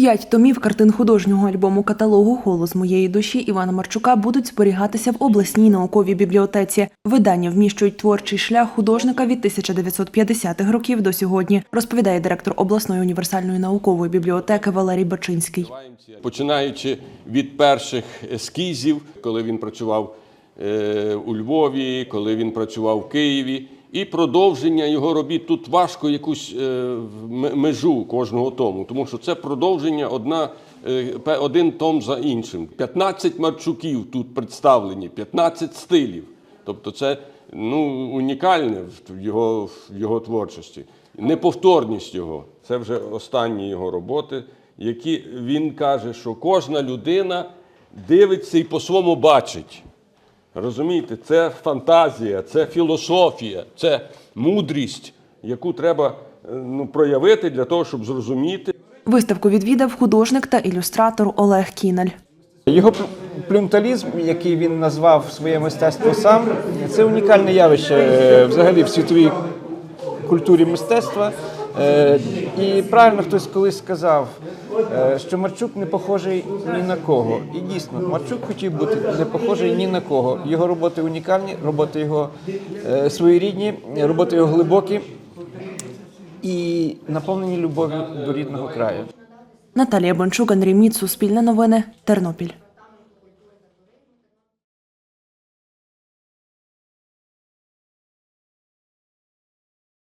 П'ять томів картин художнього альбому каталогу Голос моєї душі Івана Марчука будуть зберігатися в обласній науковій бібліотеці. Видання вміщують творчий шлях художника від 1950-х років до сьогодні, розповідає директор обласної універсальної наукової бібліотеки Валерій Бачинський. Починаючи від перших ескізів, коли він працював е, у Львові, коли він працював в Києві, і продовження його робіт тут важко якусь е, межу кожного тому, тому що це продовження одна, е, один том за іншим. 15 марчуків тут представлені, 15 стилів. Тобто це ну, унікальне в його, в його творчості. Неповторність його. Це вже останні його роботи, які він каже, що кожна людина дивиться і по-своєму бачить. Розумієте, це фантазія, це філософія, це мудрість, яку треба е, ну, проявити для того, щоб зрозуміти. Виставку відвідав художник та ілюстратор Олег Кіналь. Його плю- плюмталізм, який він назвав своє мистецтво сам, це унікальне явище е, взагалі в світовій культурі мистецтва. Е, І правильно хтось колись сказав, е, що Марчук не похожий ні на кого. І дійсно, Марчук хотів бути не похожий ні на кого. Його роботи унікальні, роботи його е, своєрідні, роботи його глибокі і наповнені любов'ю до рідного краю. Наталія Бончук, Андрій Міц, Суспільне новини, Тернопіль.